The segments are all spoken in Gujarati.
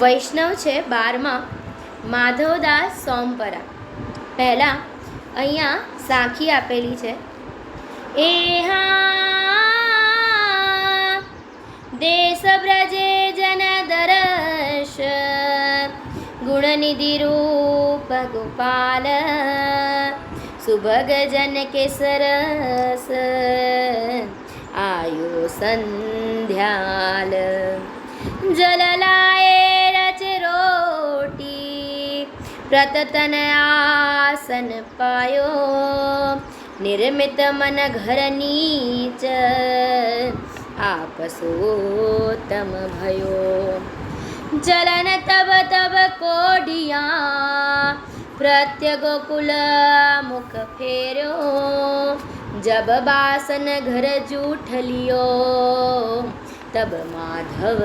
વૈષ્ણવ છે બારમાં માધવદાસ સોમપરા. પહેલાં અહીંયા સાખી આપેલી છે. એ હા, દેશ બ્રજે જન દરશ, ગુણનિધિ રૂપ ગોપાલ સુભગ જન કે સરસ આયો સંધ્યાલ જલલાએ પ્રતતન આસન પાયો. નિર્મિત મન ઘર નીચ આપસોતમ ભયો. જલન તબ તબ કોડિયા પ્રત્ય ગોકુલ મુખ ફેર્યો. જબ બાસન ઘર જૂઠ લિયો, તબ માધવ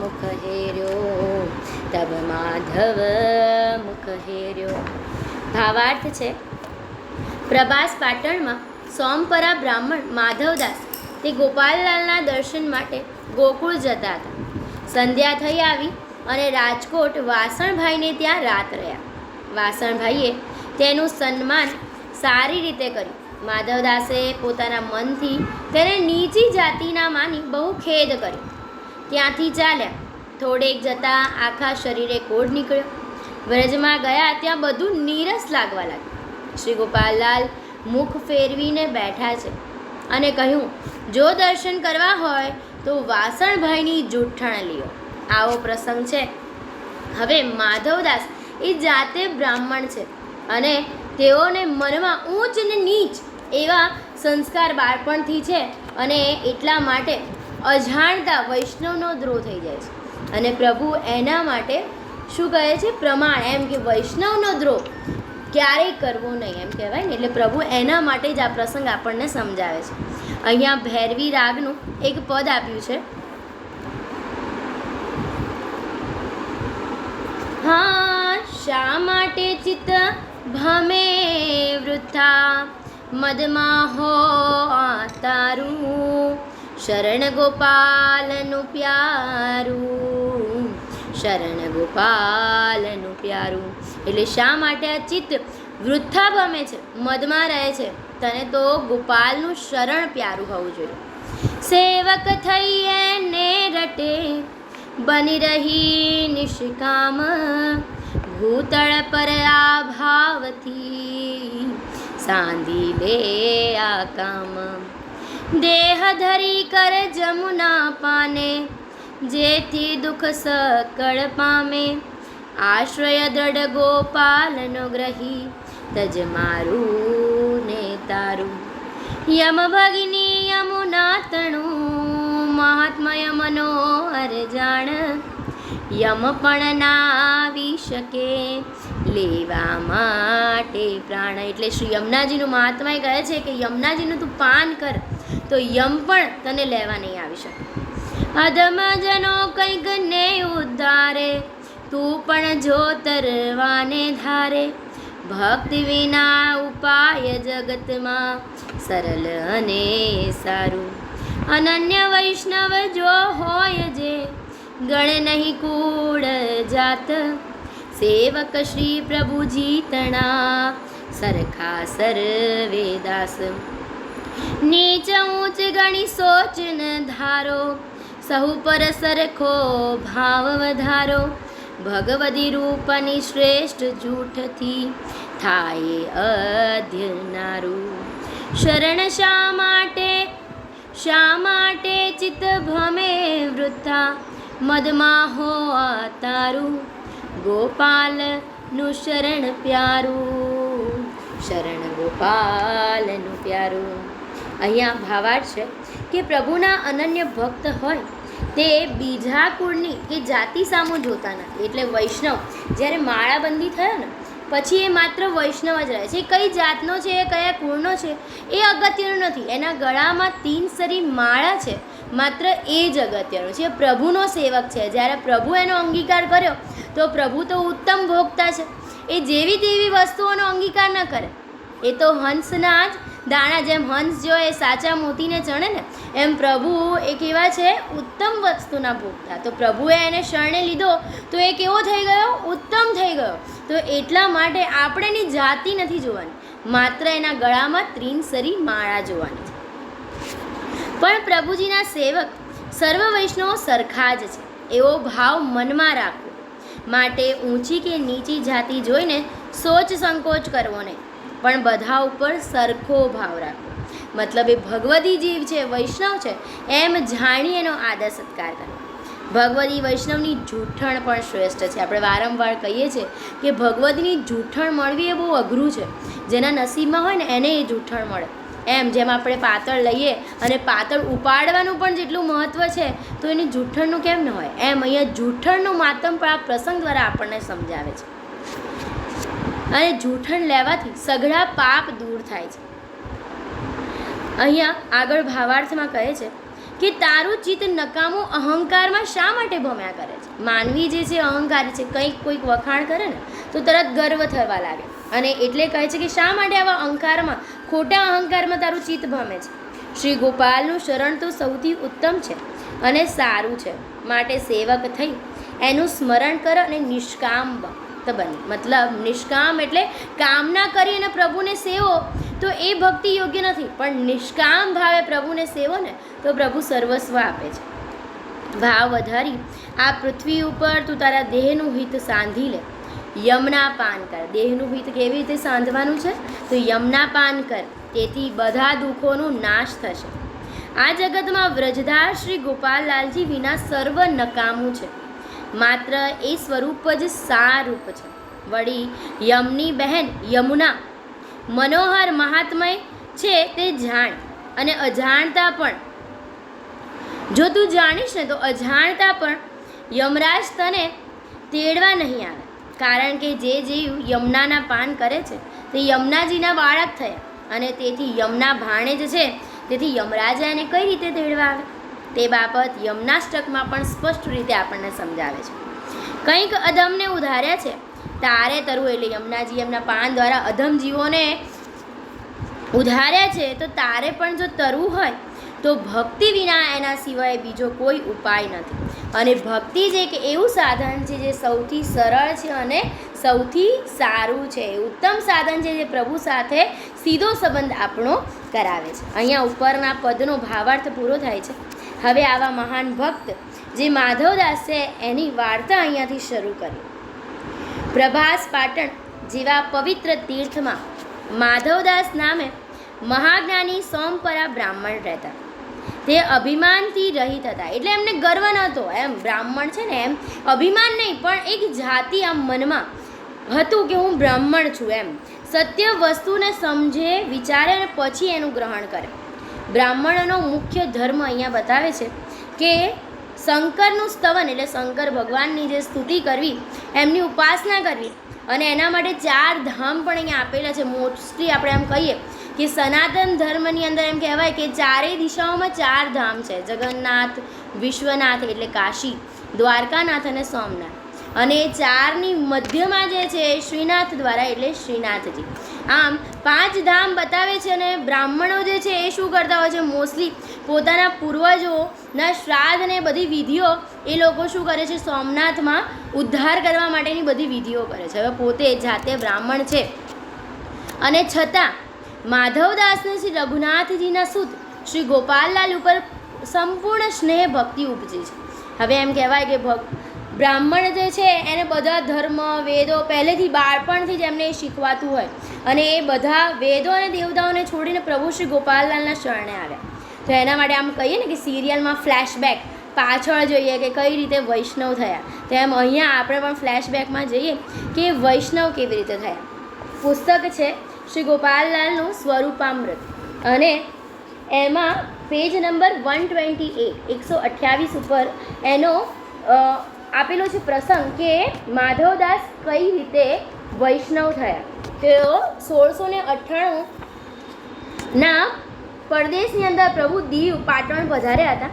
મુખ હેર્યો. તબ માધવ મુખ હેર્યો. ભાવાર્થ છે. પ્રભાસ પાટણમાં સોમપરા બ્રાહ્મણ માધવદાસ તે ગોપાલલાલના દર્શન માટે ગોકુળ જતા હતા. સંધ્યા થઈ આવી અને રાજકોટ વાસણભાઈને ત્યાં રાત રહ્યા. વાસણભાઈએ તેનું સન્માન સારી રીતે કર્યું. માધવદાસે પોતાના મનથી તેને નીચી જાતિના માની બહુ ખેદ કર્યો. ત્યાંથી ચાલ્યા થોડેક જતાં આખા શરીરે કોઢ નીકળ્યો. વ્રજમાં ગયા ત્યાં બધું નીરસ લાગવા લાગ્યું. શ્રી ગોપાલલાલ મુખ ફેરવીને બેઠા છે અને કહ્યું, જો દર્શન કરવા હોય તો વાસણભાઈની જૂઠણ લ્યો. આવો પ્રસંગ છે. હવે માધવદાસ એ જાતે બ્રાહ્મણ છે અને તેઓને મનમાં ઊંચ ને નીચ એવા સંસ્કાર બાળપણથી છે અને એટલા માટે અજાણતા વૈષ્ણવનો દ્રોહ થઈ જાય છે. અને પ્રભુ એના માટે શું કહે છે? પ્રમાણ. એમ કે વૈષ્ણવનો દ્રોહ ક્યારેય કરવો નહીં, એમ કહેવાય ને? એટલે પ્રભુ એના માટે જ આ પ્રસંગ આપણને સમજાવે છે. અહીંયા ભૈરવી રાગનું એક પદ આપ્યું છે. હા, શા માટે ચિત્ત ભમે વૃથા? મદમાં હો તારું શરણ ગોપાલનું પ્યારું શરણ ગોપાલનું પ્યારું એટલે શા માટે આ ચિત્ત વૃથા ભમે છે, મદમાં રહે છે? તને તો ગોપાલનું શરણ પ્યારું હોવું જોઈએ. સેવક થઈ એને રટે, બની રહી નિષ્કામ. ભૂતળ પર આ ભાવથી સાંધી લે આ કામ. દેહ ધરી કર જમુના પાને, જેથી દુઃખ સકળ પામે. આશ્રય દ્રઢ ગોપાલનો ગ્રહી, તજ મારું ને તારું. યમ ભગિની યમુના તણું, મહાત્મય મનોહર જાણ. યમ પણ ના આવી શકે, લેવા માટે પ્રાણ. એટલે શ્રી યમુનાજીનું મહાત્મા કહે છે કે યમુનાજીનું તું પાન કર. તો યમ પણ તને લેવા નહીં આવી શકે. અધમજનો કંઈક ને ઉદ્ધારે, તું પણ જો તરવાને ધારે. ભક્તિ વિના ઉપાય જગતમાં સરળ અને સારું. અનન્ય વૈષ્ણવ જો હોય જે, ગણ નહીં કૂળ જાત. સેવક શ્રી પ્રભુજી તણા, સરખા સર્વે દાસ નીચ ઊંચ ગણી સોચ ન ધારો. સહુ પર સરખો ભાવ વધારો. ભગવદી રૂપની શ્રેષ્ઠ જૂઠથી થાય અધ્યનારું શરણ શા માટે? શા માટે ચિત્ત ભમે વૃથા? મદમાં હો તારું ગોપાલનું શરણ પ્યારું. શરણ ગોપાલનું પ્યારું. અહીંયા ભાવાર્થ છે કે પ્રભુના અનન્ય ભક્ત હોય તે બીજા કુળની કે જાતિ સામું જોતા નથી એટલે વૈષ્ણવ, જ્યારે માળાબંધી થયો ને, પછી એ માત્ર વૈષ્ણવ જ રહે છે. કઈ જાતનો છે, એ કયા કુળનો છે, એ અગત્યનું નથી. એના ગળામાં તીન સરી માળા છે, માત્ર એ જ અગત્યનું છે. પ્રભુનો સેવક છે. જ્યારે પ્રભુ એનો અંગીકાર કર્યો, તો પ્રભુ તો ઉત્તમ ભોગતા છે. એ જેવી તેવી વસ્તુઓનો અંગીકાર ન કરે. એ તો હંસના જ દાણા જેમ હંસ જો એ સાચા મોતીને ચણે ને, એમ પ્રભુ એ કેવા છે? ઉત્તમ વસ્તુના ભોગતા. તો પ્રભુએ એને શરણે લીધો, તો એ કેવો થઈ ગયો? ઉત્તમ થઈ ગયો. તો એટલા માટે આપણે એની જાતિ નથી જોવાની. માત્ર એના ગળામાં ત્રિનસરી માળા જોવાની પણ પ્રભુજીના સેવક સર્વ વૈષ્ણવો સરખા જ છે. એવો ભાવ મનમાં રાખવો. માટે ઊંચી કે નીચી જાતિ જોઈને સોચ સંકોચ કરવો નહીં. પણ બધા ઉપર સરખો ભાવ રાખવો. મતલબ એ ભગવદી જીવ છે, વૈષ્ણવ છે, એમ જાણી એનો આદર સત્કાર કરવો. ભગવદી વૈષ્ણવની જૂઠણ પણ શ્રેષ્ઠ છે. આપણે વારંવાર કહીએ છીએ કે ભગવદની જૂઠણ મળવી એ બહુ અઘરું છે. જેના નસીબમાં હોય ને એને એ જૂઠણ મળે. એમ જેમ આપણે પાતળ લઈએ અને પાતળ ઉપાડવાનું પણ જેટલું મહત્ત્વ છે, તો એની જૂઠણનું કેમ ન હોય? એમ અહીંયા જૂઠણનું માતમ પણ આ પ્રસંગ દ્વારા આપણને સમજાવે છે. અને જૂઠણ લેવાથી સઘળા પાપ દૂર થાય છે. અહીંયા આગળ ભાવાર્થમાં કહે છે કે તારું ચિત્ત નકામું અહંકારમાં શા માટે ભમ્યા કરે છે? માનવી જે છે અહંકારી છે, કંઈક કોઈક વખાણ કરે ને, તો તરત ગર્વ થવા લાગે. અને એટલે કહે છે કે શા માટે આવા અહંકારમાં, ખોટા અહંકારમાં તારું ચિત્ત ભમે છે? શ્રી ગોપાલનું શરણ તો સૌથી ઉત્તમ છે અને સારું છે. માટે સેવક થઈ, એનું સ્મરણ કર અને નિષ્કામ ભક્ત બની. મતલબ નિષ્કામ એટલે કામના કરી અને પ્રભુને સેવો, તો એ ભક્તિ યોગ્ય નથી. પણ નિષ્કામ ભાવે પ્રભુને સેવો ને, તો પ્રભુ સર્વસ્વ આપે છે. ભાવ વધારી, આ પૃથ્વી ઉપર તું તારા દેહનું હિત સાંધી લે. યમના પાન કર. દેહનું હિત કેવી રીતે સાંધવાનું છે? તો યમના પાન કર. તેથી બધા દુઃખોનું નાશ થશે. આ જગતમાં વ્રજધાર શ્રી ગોપાલલાલજી વિના સર્વ નકામું છે. માત્ર એ સ્વરૂપ જ સારૂપ છે. વળી યમની બહેન યમુના મનોહર મહાત્મય છે તે જાણ અને અજાણતા પણ. જો તું જાણીશ ને તો અજાણતા પણ યમરાજ તને તેડવા નહીં આવે. કારણ કે જે જીવ યમુનાના પાન કરે છે તે યમુનાજીના બાળક થયા અને તેથી યમુના ભાણેજ છે. તેથી યમરાજા એને કઈ રીતે તેડવા આવે? તે બાબત યમનાષ્ટકમાં પણ સ્પષ્ટ રીતે આપણને સમજાવે છે. કંઈક અધમને ઉધાર્યા છે. તારે તરવું એટલે યમુનાજી એમના પાન દ્વારા અધમ જીવોને ઉધાર્યા છે તો તારે પણ જો તરવું હોય તો ભક્તિ વિના એના સિવાય બીજો કોઈ ઉપાય નથી. અને ભક્તિ જ એક એવું સાધન છે જે સૌથી સરળ છે અને સૌથી સારું છે. ઉત્તમ સાધન છે જે પ્રભુ સાથે સીધો સંબંધ આપણો કરાવે છે. અહીંયા ઉપરના પદનો ભાવાર્થ પૂરો થાય છે. હવે આવા મહાન ભક્ત જે માધવદાસે એની વાર્તા અહીંયાથી શરૂ કરી. પ્રભાસ પાટણ જેવા પવિત્ર તીર્થમાં માધવદાસ નામે મહાજ્ઞાની સોમપરા બ્રાહ્મણ રહેતા. તે અભિમાનથી રહિત હતા. એટલે એમને ગર્વ નહોતો. એમ બ્રાહ્મણ છે ને એમ અભિમાન નહીં, પણ એક જાતિ આમ મનમાં હતું કે હું બ્રાહ્મણ છું એમ. સત્ય વસ્તુને સમજે, વિચારે અને પછી એનું ગ્રહણ કરે. બ્રાહ્મણોનો મુખ્ય ધર્મ અહીંયા બતાવે છે કે શંકરનું સ્તવન એટલે શંકર ભગવાનની જે સ્તુતિ કરવી, એમની ઉપાસના કરવી અને એના માટે ચાર ધામ પણ અહીંયા આપેલા છે. મોસ્ટલી આપણે એમ કહીએ કે સનાતન ધર્મની અંદર એમ કહેવાય કે ચારેય દિશાઓમાં ચાર ધામ છે. જગન્નાથ, વિશ્વનાથ એટલે કાશી, દ્વારકાનાથ અને સોમનાથ. અને ચારની મધ્યમાં જે છે શ્રીનાથ દ્વારા એટલે શ્રીનાથજી. આમ પાંચ ધામ બતાવે છે અને બ્રાહ્મણો જે છે એ શું કરતા હોય છે? મોસ્ટલી પોતાના પૂર્વજોના શ્રાદ્ધ ને બધી વિધિઓ એ લોકો શું કરે છે? સોમનાથમાં ઉદ્ધાર કરવા માટેની બધી વિધિઓ કરે છે. હવે પોતે જાતે બ્રાહ્મણ છે. અને છતાં માધવદાસને શ્રી રઘુનાથજીના સુત શ્રી ગોપાલલાલ ઉપર સંપૂર્ણ સ્નેહ ભક્તિ ઉપજી છે. હવે એમ કહેવાય કે ભક્ત બ્રાહ્મણ જે છે, એને બધા ધર્મ, વેદો પહેલેથી બાળપણથી જ એમને શીખવાતું હોય. અને એ બધા વેદો અને દેવતાઓને છોડીને પ્રભુ શ્રી ગોપાલલાલના શરણે આવ્યા. તો એના માટે આમ કહીએ ને કે સિરિયલમાં ફ્લેશબેક પાછળ જોઈએ કે કઈ રીતે વૈષ્ણવ થયા. તેમ અહીંયા આપણે પણ ફ્લેશબેકમાં જઈએ કે વૈષ્ણવ કેવી રીતે થયા. પુસ્તક છે શ્રી ગોપાલલાલનું સ્વરૂપામૃત. અને એમાં page number one twenty eight, એકસો અઠ્યાવીસ ઉપર એનો આપેલો છે પ્રસંગ કે માધવદાસ કઈ રીતે વૈષ્ણવ થયા? તેઓ સોળસો ને અઠ્ઠાણું ના પરદેશની અંદર પ્રભુ દીવ પાટણ પધાર્યા હતા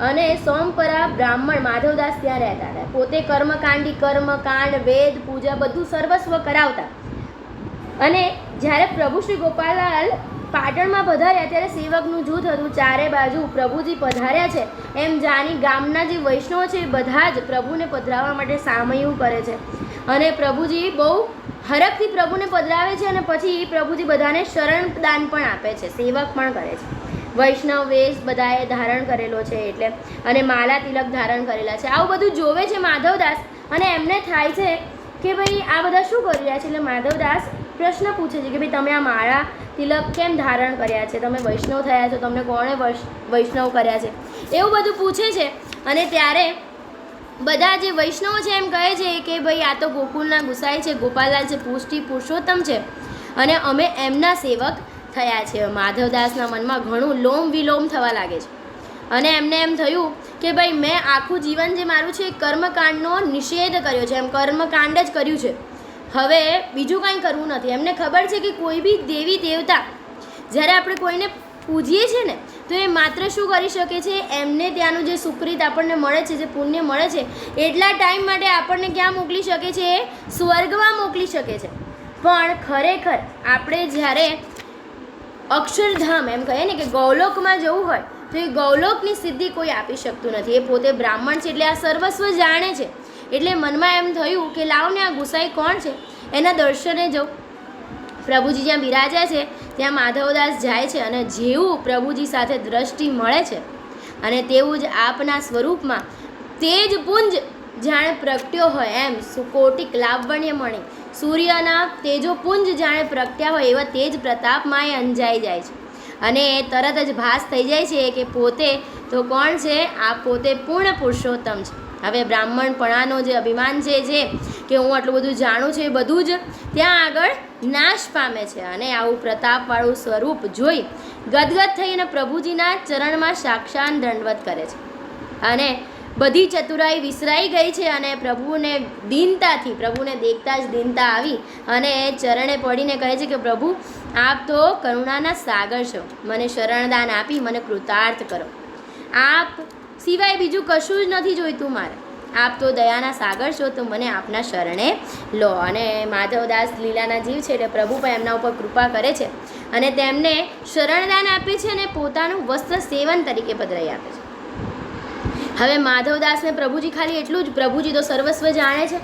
અને સોમપરા બ્રાહ્મણ માધવદાસ ત્યાં રહેતા હતા. પોતે કર્મકાંડી, કર્મકાંડ, વેદ, પૂજા બધું સર્વસ્વ કરાવતા. અને જ્યારે પ્રભુ શ્રી ગોપાલાલ પાટણમાં પધાર્યા ત્યારે સેવકનું જૂથ હતું. ચારે બાજુ પ્રભુજી પધાર્યા છે. એમ જાણી ગામના જે વૈષ્ણવો છે એ બધા જ પ્રભુને પધરાવવા માટે સામયું કરે છે. અને પ્રભુજી બહુ હરખથી પ્રભુને પધરાવે છે અને પછી પ્રભુજી બધાને શરણદાન પણ આપે છે. સેવક પણ કરે છે. વૈષ્ણવ વેશ બધાએ ધારણ કરેલો છે એટલે અને માલા તિલક ધારણ કરેલા છે. આવું બધું જોવે છે માધવદાસ અને એમને થાય છે કે ભાઈ આ બધા શું કરી રહ્યા છે? એટલે માધવદાસ પ્રશ્ન પૂછે છે કે ભાઈ તમે આ માળા તિલક કેમ ધારણ કર્યા છે? તમે વૈષ્ણવ થયા છો, તમને કોણે વૈષ્ણવ કર્યા છે? એવું બધું પૂછે છે અને ત્યારે બધા જે વૈષ્ણવો છે એમ કહે છે કે ભાઈ આ તો ગોકુલના ગુસાઈ છે, ગોપાલલાલ છે, પુષ્ટિ પુરુષોત્તમ છે. અને અમે એમના સેવક થયા છે. માધવદાસના મનમાં ઘણું લોમ વિલોમ થવા લાગે છે. અને એમને એમ થયું કે ભાઈ મેં આખું જીવન જે મારું છે એ કર્મકાંડનો નિષેધ કર્યો છે. એમ કર્મકાંડ જ કર્યું છે. હવે બીજું કાંઈ કરવું નથી. એમને ખબર છે કે કોઈ બી દેવી દેવતા, જ્યારે આપણે કોઈને પૂજીએ છીએ ને, તો એ માત્ર શું કરી શકે છે? એમને ત્યાંનું જે સુકૃત આપણને મળે છે, જે પુણ્ય મળે છે, એટલા ટાઈમ માટે આપણને ક્યાં મોકલી શકે છે? એ સ્વર્ગમાં મોકલી શકે છે. પણ ખરેખર આપણે જ્યારે અક્ષરધામ એમ કહીએ ને કે ગૌલોકમાં જવું હોય, તો એ ગૌલોકની સિદ્ધિ કોઈ આપી શકતું નથી. એ પોતે બ્રાહ્મણ છે એટલે આ સર્વસ્વ જાણે છે. એટલે મનમાં એમ થયું કે લાવને આ ગુસાઈ કોણ છે? એના દર્શને જવું પ્રભુજી જ્યાં બિરાજ્યા છે, ત્યાં માધવદાસ જાય છે અને જેવું પ્રભુજી સાથે દ્રષ્ટિ મળે છે અને તેવું જ આપના સ્વરૂપમાં તે જ પુંજ જાણે પ્રગટ્યો હોય એમ સુકોટિક લાવણ્ય મણી. સૂર્યના તેજો પુંજ જાણે પ્રગટ્યા હોય એવા તેજ પ્રતાપમાં એ અંજાઈ જાય છે. અને એ તરત જ ભાસ થઈ જાય છે કે પોતે તો કોણ છે? આ પોતે પૂર્ણ પુરુષોત્તમ છે. હવે બ્રાહ્મણપણાનો જે અભિમાન છે, જે કે હું આટલું બધું જાણું છું એ બધું જ ત્યાં આગળ નાશ પામે છે અને આવું પ્રતાપવાળું સ્વરૂપ જોઈ ગદગદ થઈને પ્રભુજીના ચરણમાં સાક્ષાત દંડવત કરે છે. અને બધી ચતુરાઈ વિસરાઈ ગઈ છે અને પ્રભુને દીનતાથી, પ્રભુને દેખતા જ દીનતા આવી અને એ ચરણે પડીને કહે છે કે, પ્રભુ, આપ તો કરુણાના સાગર છો. મને શરણદાન આપી, મને કૃતાર્થ કરો. આપ સિવાય બીજું કશું જ નથી જોઈતું મારે. આપ તો દયાના સાગર છો, તો મને આપના શરણે લો. અને માધવદાસ લીલાના જીવ છે એટલે પ્રભુ પણ એમના ઉપર કૃપા કરે છે. અને તેમને શરણદાન આપે છે અને પોતાનું વસ્ત્ર સેવન તરીકે પધરાઈ આપે છે. હવે માધવદાસને પ્રભુજી ખાલી એટલું જ, પ્રભુજી તો સર્વસ્વ જાણે છે.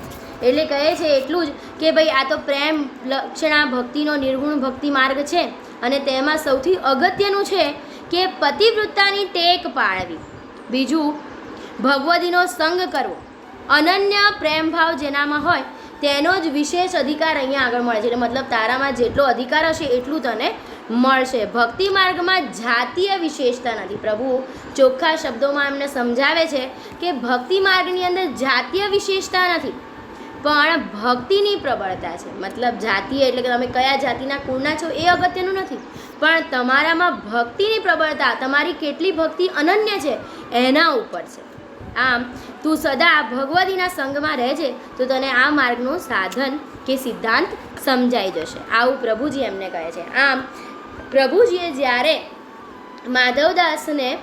એટલે કહે છે એટલું જ કે ભાઈ આ તો પ્રેમ, લક્ષણા, ભક્તિનો નિર્ગુણ ભક્તિ માર્ગ છે. અને તેમાં સૌથી અગત્યનું છે કે પતિવૃત્તાની ટેક પાળવી. બીજું, ભગવદીનો સંગ કરવો. અનન્ય પ્રેમભાવ જેનામાં હોય, તેનો જ વિશેષ અધિકાર અહીંયા આગળ મળે છે. એટલે મતલબ તારામાં જેટલો અધિકાર હશે, એટલું તને મળશે. ભક્તિ માર્ગમાં જાતીય વિશેષતા નથી. પ્રભુ, ચોખ્ખા શબ્દોમાં એમને સમજાવે છે કે ભક્તિ માર્ગની અંદર જાતીય વિશેષતા નથી, પણ ભક્તિની પ્રબળતા છે. મતલબ જાતીય એટલે કે તમે કયા જાતિના કુળના છો એ અગત્યનું નથી. પણ તમારામાં ભક્તિની પ્રબળતા, તમારી કેટલી ભક્તિ અનન્ય છે, એના ઉપર છે. આમ, તું સદા ભગવતીના સંગમાં રહેજે, તો તને આ માર્ગનું સાધન કે સિદ્ધાંત સમજાઈ જશે. આવું પ્રભુજી એમને કહે છે. આમ, પ્રભુજીએ જ્યારે માધવદાસને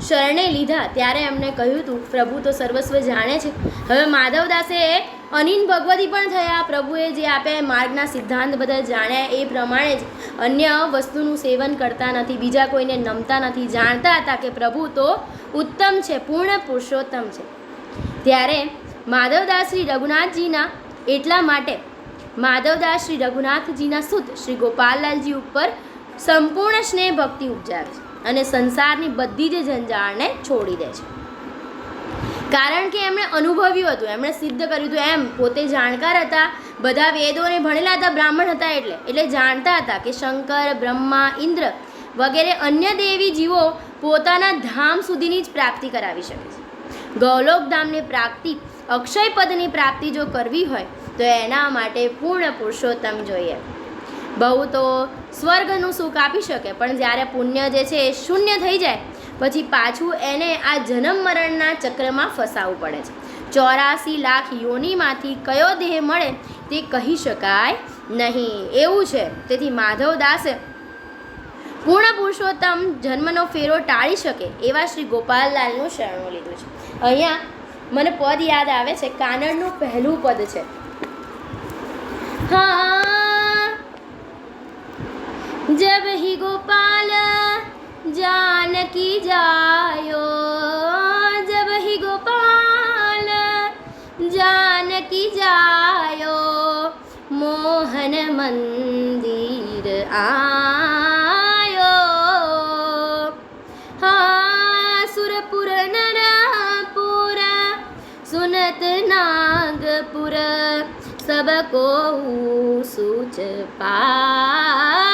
શરણે લીધા ત્યારે એમને કહ્યું હતું, પ્રભુ તો સર્વસ્વ જાણે છે. હવે માધવદાસે અનિન ભગવતી પણ થયા. પ્રભુએ જે આપે માર્ગના સિદ્ધાંત બધા જાણ્યા એ પ્રમાણે જ અન્ય વસ્તુનું સેવન કરતા નથી, બીજા કોઈને નમતા નથી, જાણતા હતા કે પ્રભુ તો ઉત્તમ છે, પૂર્ણ પુરુષોત્તમ છે. ત્યારે માધવદાસ શ્રી રઘુનાથજીના એટલા માટે માધવદાસ શ્રી રઘુનાથજીના સુત શ્રી ગોપાલલાલજી ઉપર સંપૂર્ણ સ્નેહ ભક્તિ ઉપજાવે છે. અને સંસારની બધી જ જંજાળને છોડી દે છે. કારણ કે એમણે અનુભવ્યું હતું, એમણે સિદ્ધ કર્યું હતું. એમ પોતે જાણકાર હતા, બધા વેદોને ભણેલા હતા, બ્રાહ્મણ હતા એટલે. એટલે જાણતા હતા કે શંકર, બ્રહ્મા, ઇન્દ્ર વગેરે અન્ય દેવી જીવો પોતાના ધામ સુધીની જ પ્રાપ્તિ કરાવી શકે છે. ગૌલોક ધામની પ્રાપ્તિ, અક્ષય પદની પ્રાપ્તિ જો કરવી હોય, તો એના માટે પૂર્ણ પુરુષોત્તમ જોઈએ. બહુ તો સ્વર્ગનું સુખ આપી શકે. પણ જ્યારે પુણ્ય જે છે એ શૂન્ય થઈ જાય, પછી પાછું એને આ જન્મ મરણના ચક્રમાં ફસાવવું પડે છે. ચોરાસી લાખ યોનિમાંથી કયો દેહ મળે તે કહી શકાય નહીં. એવું છે. તેથી માધવદાસે પૂર્ણ પુરુષોત્તમ જન્મનો ફેરો ટાળી શકે એવા શ્રી ગોપાલલાલનું શરણું લીધું છે. અહીંયા મને પદ યાદ આવે છે. કાનડનું પહેલું પદ છે. હા जब ही गोपाल जानकी जायो जब ही गोपाल जानकी जायो मोहन मंदिर आयो हाँ सुरपुर नरपुर सुनत नागपुर सबको सूच पायो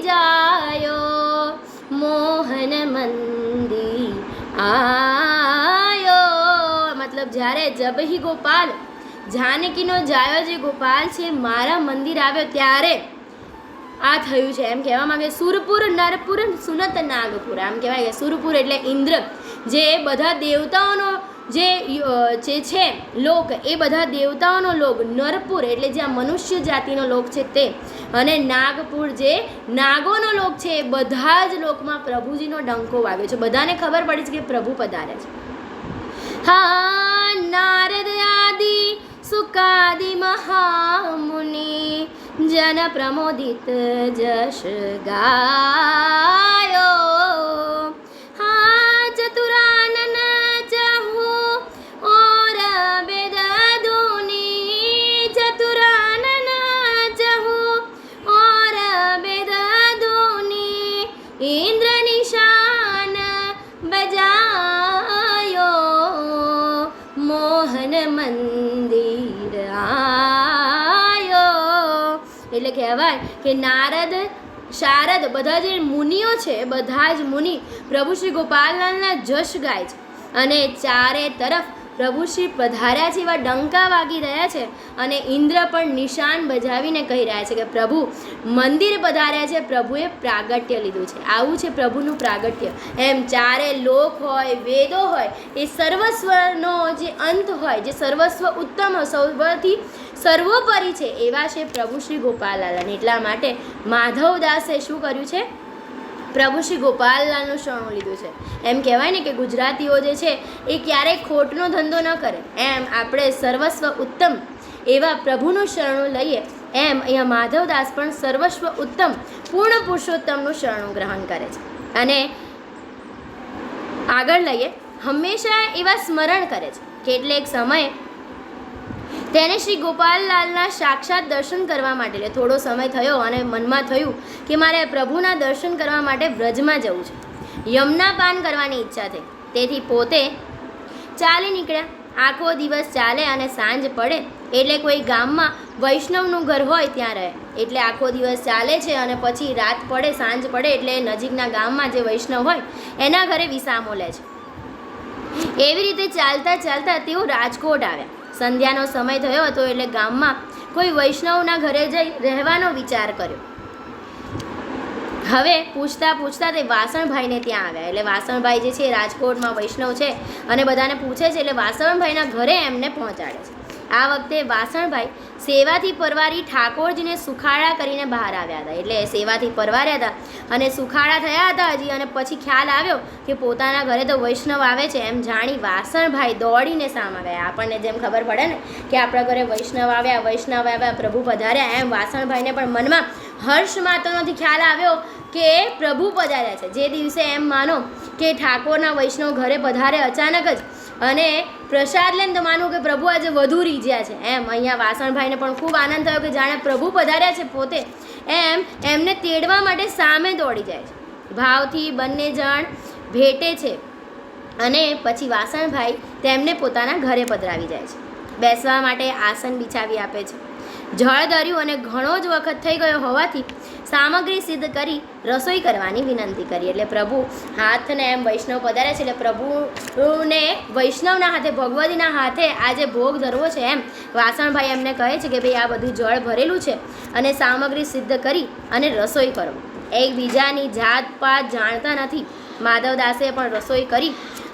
જાયો મોહન મંદી આયો મતલબ જ્યારે જબહી ગોપાલ જાનકીનો જાયો જે ગોપાલ છે મારા મંદિર આવ્યો ત્યારે આ થયું છે એમ કહેવા માંગે સુરપુર નરપુર સુનત નાગપુર આમ કહેવાય કે સુરપુર એટલે ઇન્દ્ર જે બધા દેવતાઓનો જે જે છે, લોક, એ બધા દેવતાઓનો લોક, નરપુર એટલે જ્યાં મનુષ્ય જાતિનો લોક છે તે. અને નાગપુર જે નાગોનો લોક છે, એ બધા જ લોકમાં પ્રભુજીનો ડંકો વાગ્યો છે. બધાને ખબર પડી છે કે પ્રભુ પધારે છે. હા, નારદ આદિ, સુકાદિ મહામુનિ, જન પ્રમોદિત જશ ગાયો. કે નારદ, શારદ બધા જે મુનિઓ છે બધા જ મુનિ પ્રભુ શ્રી ગોપાલલાલના જશ ગાય છે. અને ચારે તરફ પ્રભુ શ્રી પધાર્યા જેવા ડંકા વાગી રહ્યા છે અને ઇન્દ્ર પણ નિશાન બજાવીને કહી રહ્યા છે કે, પ્રભુ, મંદિર પધાર્યા છે, પ્રભુએ પ્રાગટ્ય લીધું છે. આવું છે પ્રભુનું પ્રાગટ્ય. એમ ચારે લોક હોય, વેદો હોય, એ સર્વસ્વનો જે અંત હોય, જે સર્વસ્વ ઉત્તમ સૌથી સર્વોપરી છે, એવા છે પ્રભુ શ્રી ગોપાલાલન એટલા માટે માધવદાસે શું કર્યું છે? પ્રભુ શ્રી ગોપાલલાલનું શરણું લીધું છે. એમ કહેવાય ને કે ગુજરાતીઓ જે છે, એ ક્યારેય ખોટનો ધંધો ન કરે. એમ આપણે સર્વસ્વ ઉત્તમ એવા પ્રભુનું શરણું લઈએ. એમ અહીંયા માધવદાસ પણ સર્વસ્વ ઉત્તમ પૂર્ણ પુરુષોત્તમનું શરણું ગ્રહણ કરે છે. અને આગળ લઈએ, હંમેશા એવા સ્મરણ કરે છે. કેટલેક સમયે તેને શ્રી ગોપાલલાલના સાક્ષાત દર્શન કરવા માટે થોડો સમય થયો અને મનમાં થયું કે મારે પ્રભુના દર્શન કરવા માટે વ્રજમાં જવું છે. યમના પાન કરવાની ઈચ્છા થઈ. તેથી પોતે ચાલી નીકળ્યા. આખો દિવસ ચાલે અને સાંજ પડે એટલે કોઈ ગામમાં વૈષ્ણવનું ઘર હોય ત્યાં રહે. એટલે આખો દિવસ ચાલે છે અને પછી રાત પડે, સાંજ પડે એટલે નજીકના ગામમાં જે વૈષ્ણવ હોય એના ઘરે વિસામો લે છે. એવી રીતે ચાલતા ચાલતા તેઓ રાજકોટ આવ્યા. સંધ્યાનો સમય થયો હતો એટલે ગામમાં કોઈ વૈષ્ણવના ઘરે જઈ રહેવાનો વિચાર કર્યો. હવે પૂછતા પૂછતા તે વાસણભાઈને ત્યાં આવ્યા. એટલે વાસણભાઈ જે છે રાજકોટમાં વૈષ્ણવ છે અને બધાને પૂછે છે એટલે વાસણભાઈના ઘરે એમને પહોંચાડે છે. આ વખતે વાસણભાઈ સેવાથી પરવારી ઠાકોરજીને સુખાડા કરીને બહાર આવ્યા હતા. એટલે સેવાથી પરવાર્યા હતા અને સુખાડા થયા હતા હજી અને પછી ખ્યાલ આવ્યો કે પોતાના ઘરે તો વૈષ્ણવ આવે છે એમ જાણી વાસણભાઈ દોડીને સામ આવ્યા આપણને જેમ ખબર પડે ને કે આપણા ઘરે વૈષ્ણવ આવ્યા વૈષ્ણવ આવ્યા, પ્રભુ પધાર્યા એમ વાસણભાઈને પણ મનમાં હર્ષ માતોનોથી ખ્યાલ આવ્યો કે પ્રભુ પધાર્યા છે. જે દિવસે એમ માનો કે ઠાકોરના વૈષ્ણવ ઘરે પધારે અચાનક જ અને પ્રસાદ લઈને તો માનવું કે પ્રભુ આજે વધુ રીઝ્યા છે. એમ, અહીંયા વાસણભાઈને પણ ખૂબ આનંદ થયો કે જાણે પ્રભુ પધાર્યા છે પોતે. એમ, એમને તેડવા માટે સામે દોડી જાય છે. ભાવથી બંને જણ ભેટે છે અને પછી વાસણભાઈ તેમને પોતાના ઘરે પધરાવી જાય છે. બેસવા માટે આસન બિછાવી આપે છે. જળ ધર્યું અને ઘણો જ વખત થઈ ગયો હોવાથી સામગ્રી સિદ્ધ કરી રસોઈ કરવાની વિનંતી કરી. એટલે પ્રભુ હાથને એમ વૈષ્ણવ પધારે છે. એટલે પ્રભુને વૈષ્ણવના હાથે, ભગવતીના હાથે આજે ભોગ ધરવો છે એમ, વાસણભાઈ એમને કહે છે કે ભાઈ આ બધું જળ ભરેલું છે અને સામગ્રી સિદ્ધ કરી અને રસોઈ કરો. એકબીજાની જાત પાત જાણતા નથી. માધવદાસે પણ રસોઈ કરી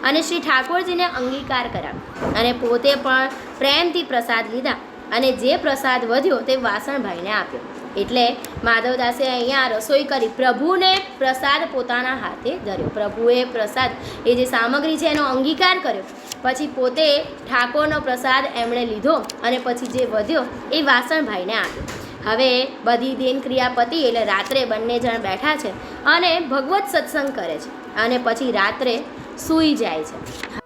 અને શ્રી ઠાકોરજીને અંગીકાર કરાવ્યો અને પોતે પણ પ્રેમથી પ્રસાદ લીધા. અને જે પ્રસાદ વધ્યો તે વાસણભાઈને આપ્યો. એટલે માધવદાસે અહીંયા રસોઈ કરી પ્રભુને પ્રસાદ પોતાના હાથે ધર્યો. પ્રભુએ પ્રસાદ, એ જે સામગ્રી છે એનો અંગીકાર કર્યો. પછી પોતે ઠાકોરનો પ્રસાદ એમણે લીધો અને પછી જે વધ્યો એ વાસણભાઈને આપ્યો. હવે બધી દિન ક્રિયા પતી એટલે રાત્રે બંને જણ બેઠા છે અને ભગવત સત્સંગ કરે છે અને પછી રાત્રે સૂઈ જાય છે.